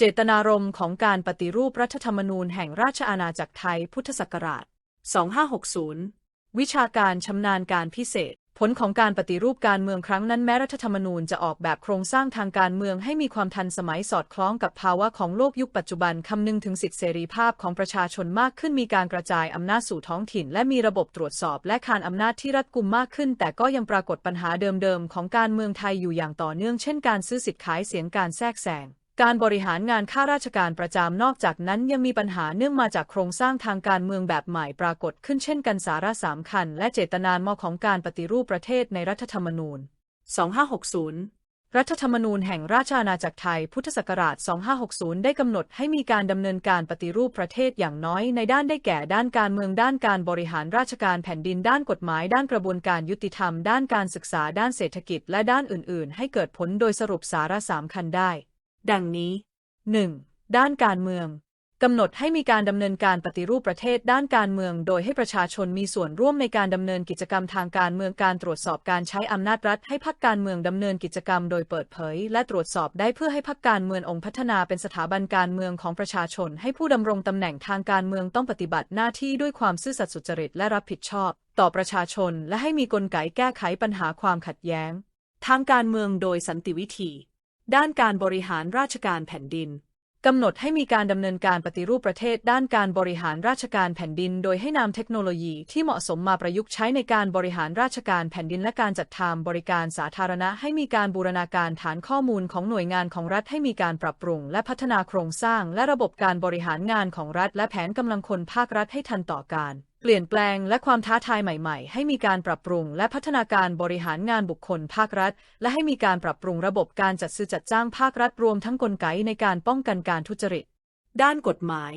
เจตนารมณ์ของการปฏิรูปรัฐธรรมนูญแห่งราชอาณาจักรไทยพุทธศักราช 2560 วิชาการชำนาญการพิเศษ ผลของการปฏิรูปการเมืองครั้งนั้นแม้รัฐธรรมนูญจะออกแบบโครงสร้างทางการเมืองให้มีความทันสมัยสอดคล้องกับภาวะของโลกยุคปัจจุบันคำนึงถึงสิทธิเสรีภาพของประชาชนมากขึ้นมีการกระจายอำนาจสู่ท้องถิ่น และมีระบบตรวจสอบและคานอำนาจที่รัดกุมมากขึ้น แต่ก็ยังปรากฏปัญหาเดิมๆของการเมืองไทยอยู่อย่างต่อเนื่องเช่นการซื้อสิทธิ์ขายเสียงการแทรกแซง การบริหารงานข้าราชการประจำนอกจากนั้นยังมีปัญหาเนื่องมาจากโครงสร้างทางการเมืองแบบใหม่ปรากฏขึ้นเช่นกันสาระสำคัญและเจตนามอของการปฏิรูปประเทศในรัฐธรรมนูญ 2560 รัฐธรรมนูญแห่งราชอาณาจักรไทยพุทธศักราช 2560 ได้กำหนดให้มีการดำเนินการปฏิรูปประเทศอย่างน้อยในด้านได้แก่ด้านการเมืองด้านการบริหารราชการแผ่นดินด้านกฎหมาย ด้านกระบวนการยุติธรรม ด้านการศึกษาด้านเศรษฐกิจ และด้านอื่น ๆ ให้เกิดผลโดยสรุปสาระสำคัญได้ ดังนี้ 1. ด้านการเมืองกำหนดให้มีการดำเนินการปฏิรูปประเทศด้านการเมือง โดยให้ประชาชนมีส่วนร่วมในการดำเนินกิจกรรมทางการเมืองการตรวจสอบการใช้อำนาจรัฐให้พรรคการเมืองดำเนินกิจกรรม โดยเปิดเผย และตรวจสอบได้เพื่อให้พรรคการเมืององค์พัฒนาเป็นสถาบันการเมืองของประชาชน ให้ผู้ดำรงตำแหน่งทางการเมืองต้องปฏิบัติหน้าที่ด้วยความซื่อสัตย์สุจริตและรับผิดชอบ ต่อประชาชน และให้มีกลไกแก้ไขปัญหาความขัดแย้ง ทางการเมืองโดยสันติวิธี ด้านการบริหารราชการแผ่นดินกำหนดให้มีการดำเนินการปฏิรูปประเทศด้านการบริหารราชการแผ่นดิน โดยให้นำเทคโนโลยีที่เหมาะสมมาประยุกต์ใช้ในการบริหารราชการแผ่นดินและการจัดทำบริการสาธารณะ ให้มีการบูรณาการฐานข้อมูลของหน่วยงานของรัฐให้มีการปรับปรุง และพัฒนาโครงสร้าง และระบบการบริหารงานของรัฐ และแผนกำลังคนภาครัฐให้ทันต่อการ เปลี่ยนแปลงและความท้าทายใหม่ๆ ให้มีการปรับปรุง และพัฒนาการบริหารงานบุคคลภาครัฐ และให้มีการปรับปรุงระบบการจัดซื้อจัดจ้างภาครัฐรวมทั้งกลไกในการป้องกันการทุจริต ด้านกฎหมาย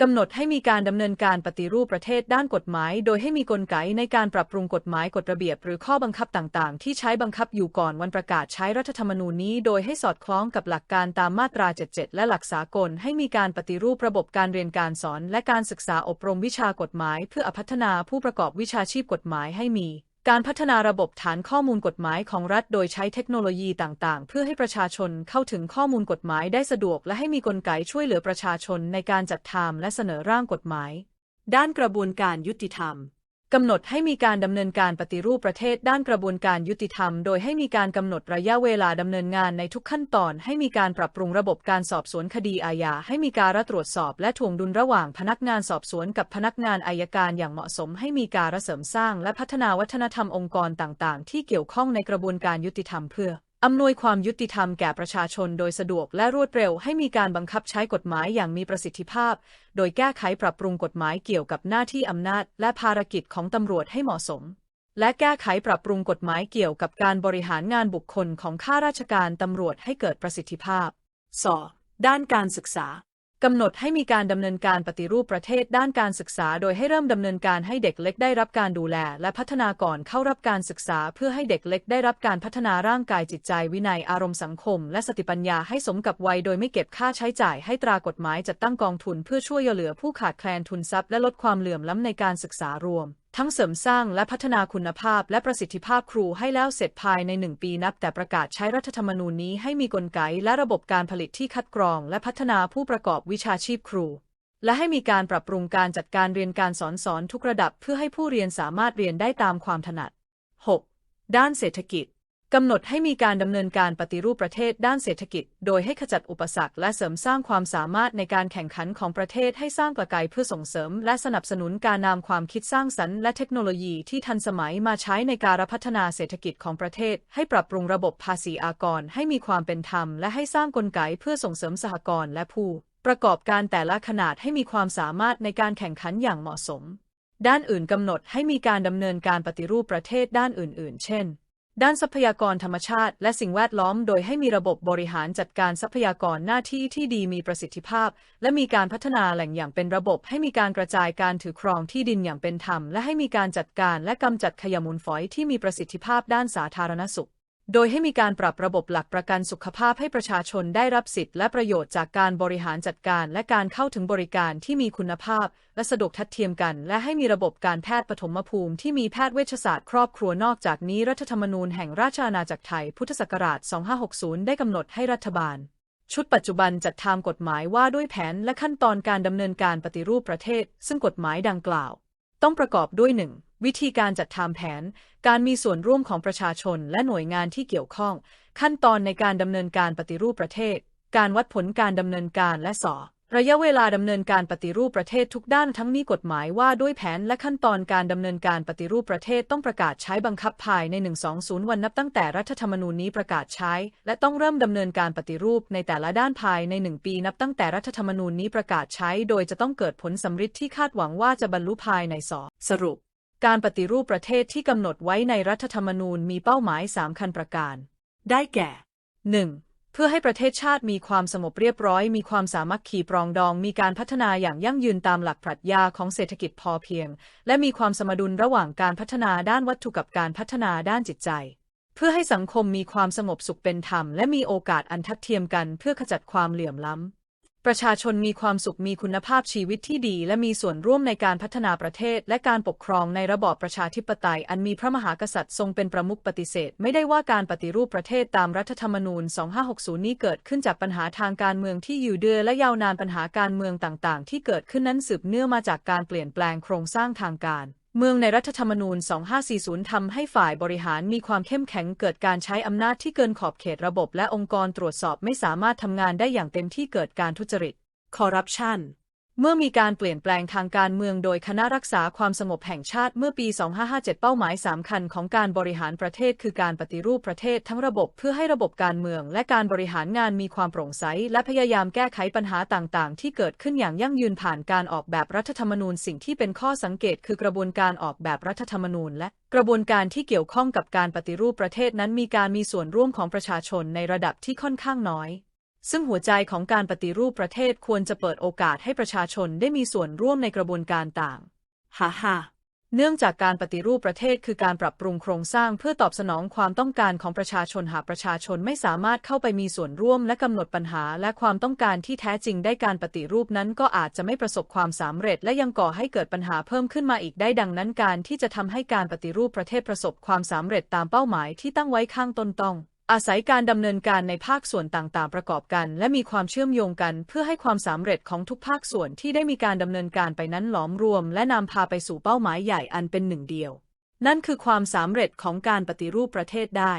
กำหนดให้มีการดำเนินการปฏิรูปประเทศด้านกฎหมาย โดยให้มีกลไกในการปรับปรุงกฎหมายกฎระเบียบ หรือข้อบังคับต่างๆ ที่ใช้บังคับอยู่ก่อนวันประกาศใช้รัฐธรรมนูญนี้ โดยให้สอดคล้องกับหลักการตามมาตรา 77 และหลักสากล ให้มีการปฏิรูประบบการเรียนการสอน และการศึกษาอบรมวิชากฎหมาย เพื่อพัฒนาผู้ประกอบวิชาชีพกฎหมายให้มี การพัฒนาระบบฐานข้อมูลกฎหมายของรัฐโดยใช้เทคโนโลยีต่างๆ เพื่อให้ประชาชนเข้าถึงข้อมูลกฎหมายได้สะดวก และให้มีกลไกช่วยเหลือประชาชนในการจัดทำและเสนอร่างกฎหมาย ด้านกระบวนการยุติธรรม กำหนดให้มีการดำเนินการปฏิรูปประเทศด้านกระบวนการยุติธรรม โดยให้มีการกำหนดระยะเวลาดำเนินงานในทุกขั้นตอน ให้มีการปรับปรุงระบบการสอบสวนคดีอาญา ให้มีการตรวจสอบและถ่วงดุลระหว่างพนักงานสอบสวนกับพนักงานอายการอย่างเหมาะสม ให้มีการเสริมสร้างและพัฒนาวัฒนธรรมองค์กรต่าง ๆ ที่เกี่ยวข้องในกระบวนการยุติธรรมเพื่อ อำนวยความยุติธรรมแก่ประชาชนโดยสะดวกและรวดเร็วให้มีการบังคับใช้กฎหมายอย่างมีประสิทธิภาพ โดยแก้ไขปรับปรุงกฎหมายเกี่ยวกับหน้าที่อำนาจและภารกิจของตำรวจให้เหมาะสม และแก้ไขปรับปรุงกฎหมายเกี่ยวกับการบริหารงานบุคคลของข้าราชการตำรวจให้เกิดประสิทธิภาพ 2. ด้านการศึกษา กำหนดให้มีการดำเนินการปฏิรูปประเทศด้านการศึกษา โดยให้เริ่มดำเนินการให้เด็กเล็กได้รับการดูแล และพัฒนาก่อนเข้ารับการศึกษา เพื่อให้เด็กเล็กได้รับการพัฒนาร่างกายจิตใจวินัยอารมณ์สังคม และสติปัญญาให้สมกับวัยโดยไม่เก็บค่าใช้จ่ายให้ตรากฎหมายจัดตั้งกองทุนเพื่อช่วยเหลือผู้ขาดแคลนทุนทรัพย์และลดความเหลื่อมล้ำในการศึกษารวม ทั้งเสริมสร้างและพัฒนาคุณภาพและประสิทธิภาพครูให้แล้วเสร็จภายในหนึ่งปีนับแต่ประกาศใช้รัฐธรรมนูญนี้ให้มีกลไกและระบบการผลิตที่คัดกรอง และพัฒนาผู้ประกอบวิชาชีพครู และให้มีการปรับปรุงการจัดการเรียนการสอนสอนทุกระดับเพื่อให้ผู้เรียนสามารถเรียนได้ตามความถนัด 6. ด้านเศรษฐกิจ กำหนดให้มีการดำเนินการปฏิรูปประเทศด้านเศรษฐกิจ โดยให้ขจัดอุปสรรคและเสริมสร้างความสามารถในการแข่งขันของประเทศให้สร้างกลไกเพื่อส่งเสริม และสนับสนุนการนำความคิดสร้างสรรค์และเทคโนโลยีที่ทันสมัยมาใช้ในการพัฒนาเศรษฐกิจของประเทศ ให้ปรับปรุงระบบภาษีอากร ให้มีความเป็นธรรม และให้สร้างกลไกเพื่อส่งเสริมสหกรณ์และผู้ ประกอบการแต่ละขนาดให้มีความสามารถในการแข่งขันอย่างเหมาะสม ด้านอื่นกำหนดให้มีการดำเนินการปฏิรูปประเทศด้านอื่น ๆ เช่น ด้านทรัพยากรธรรมชาติและสิ่งแวดล้อมโดยให้มีระบบบริหารจัดการทรัพยากรหน้าที่ที่ดีมีประสิทธิภาพ และมีการพัฒนาแหล่งอย่างเป็นระบบให้มีการกระจายการถือครองที่ดินอย่างเป็นธรรม และให้มีการจัดการและกำจัดขยะมูลฝอยที่มีประสิทธิภาพด้านสาธารณสุข โดยให้มีการปรับระบบหลักประกันสุขภาพให้ประชาชนได้รับสิทธิและประโยชน์จากการบริหารจัดการและการเข้าถึงบริการที่มีคุณภาพ และสะดวกทัดเทียมกัน และให้มีระบบการแพทย์ปฐมภูมิที่มีแพทย์เวชศาสตร์ครอบครัวนอกจากนี้รัฐธรรมนูญแห่งราชอาณาจักรไทยพุทธศักราช 2560 ได้กำหนดให้รัฐบาล ชุดปัจจุบันจัดทำกฎหมายว่าด้วยแผนและขั้นตอนการดำเนินการปฏิรูปประเทศ ซึ่งกฎหมายดังกล่าว ต้องประกอบด้วย 1. วิธีการจัดทำแผน การมีส่วนร่วมของประชาชนและหน่วยงานที่เกี่ยวข้อง ขั้นตอนในการดำเนินการปฏิรูปประเทศ การวัดผลการดำเนินการและสอ ระยะเวลาดำเนินการปฏิรูปประเทศทุกด้านทั้งนี้กฎหมายว่าด้วยแผนและขั้นตอนการดำเนินการปฏิรูปประเทศต้องประกาศใช้บังคับภายใน 120 วันนับตั้งแต่รัฐธรรมนูญนี้ประกาศใช้ และต้องเริ่มดำเนินการปฏิรูปในแต่ละด้านภายใน 1 ปีนับตั้งแต่รัฐธรรมนูญนี้ประกาศใช้ โดยจะต้องเกิดผลสำฤทธิ์ที่คาดหวังว่าจะบรรลุภายในสอสรุป การปฏิรูปประเทศที่กำหนดไว้ในรัฐธรรมนูญมีเป้าหมาย 3 คันประการ ได้แก่ 1. เพื่อให้ประเทศชาติมีความสงบเรียบร้อย มีความสามัคคีปรองดอง มีการพัฒนาอย่างยั่งยืนตามหลักปรัชญาของเศรษฐกิจพอเพียง และมีความสมดุลระหว่างการพัฒนาด้านวัตถุกับการพัฒนาด้านจิตใจ เพื่อให้สังคมมีความสงบสุขเป็นธรรม และมีโอกาสอันทัดเทียมกันเพื่อขจัดความเหลื่อมล้ำ ประชาชนมีความสุขมีคุณภาพชีวิตที่ดี และมีส่วนร่วมในการพัฒนาประเทศ และการปกครองในระบอบประชาธิปไตย อันมีพระมหากษัตริย์ทรงเป็นประมุขปฏิเสธ ไม่ได้ว่าการปฏิรูปประเทศตามรัฐธรรมนูญ 2560 นี้เกิดขึ้นจากปัญหาทางการเมืองที่อยู่เดือและยาวนานปัญหาการเมืองต่าง ๆ ที่เกิดขึ้นนั้นสืบเนื่องมาจากการเปลี่ยนแปลงโครงสร้างทางการ เมืองในรัฐธรรมนูญ 2540 ทำให้ฝ่ายบริหารมีความเข้มแข็งเกิดการใช้อำนาจที่เกินขอบเขตระบบและองค์กรตรวจสอบไม่สามารถทำงานได้อย่างเต็มที่เกิดการทุจริตคอร์รัปชัน เมื่อมีการเปลี่ยนแปลงทางการเมืองโดยคณะรักษาความสงบแห่งชาติเมื่อปี 2557 เป้าหมายสำคัญของการบริหารประเทศคือการปฏิรูปประเทศทั้งระบบเพื่อให้ระบบการเมืองและการบริหารงานมีความโปร่งใส และพยายามแก้ไขปัญหาต่างๆ ที่เกิดขึ้นอย่างยั่งยืนผ่านการออกแบบรัฐธรรมนูญสิ่งที่เป็นข้อสังเกตคือกระบวนการออกแบบรัฐธรรมนูญ และกระบวนการที่เกี่ยวข้องกับการปฏิรูปประเทศนั้นมีการมีส่วนร่วมของประชาชนในระดับที่ค่อนข้างน้อย ซึ่งหัวใจของการปฏิรูปประเทศควรจะเปิดโอกาสให้ประชาชนได้มีส่วนร่วมในกระบวนการต่าง ฮ่าฮ่าเนื่องจากการปฏิรูปประเทศคือการปรับปรุงโครงสร้างเพื่อตอบสนองความต้องการของประชาชนหากประชาชนไม่สามารถเข้าไปมีส่วนร่วมและกำหนดปัญหาและความต้องการที่แท้จริงได้การปฏิรูปนั้นก็อาจจะไม่ประสบความสำเร็จ และยังก่อให้เกิดปัญหาเพิ่มขึ้นมาอีกได้ดังนั้นการที่จะทำให้การปฏิรูปประเทศประสบความสำเร็จตามเป้าหมายที่ตั้งไว้ข้างต้นต้อง อาศัยการดำเนินการในภาคส่วนต่างๆ ประกอบกัน และมีความเชื่อมโยงกัน เพื่อให้ความสำเร็จของทุกภาคส่วนที่ได้มีการดำเนินการไปนั้นหลอมรวม และนำพาไปสู่เป้าหมายใหญ่อันเป็นหนึ่งเดียว นั่นคือความสำเร็จของการปฏิรูปประเทศได้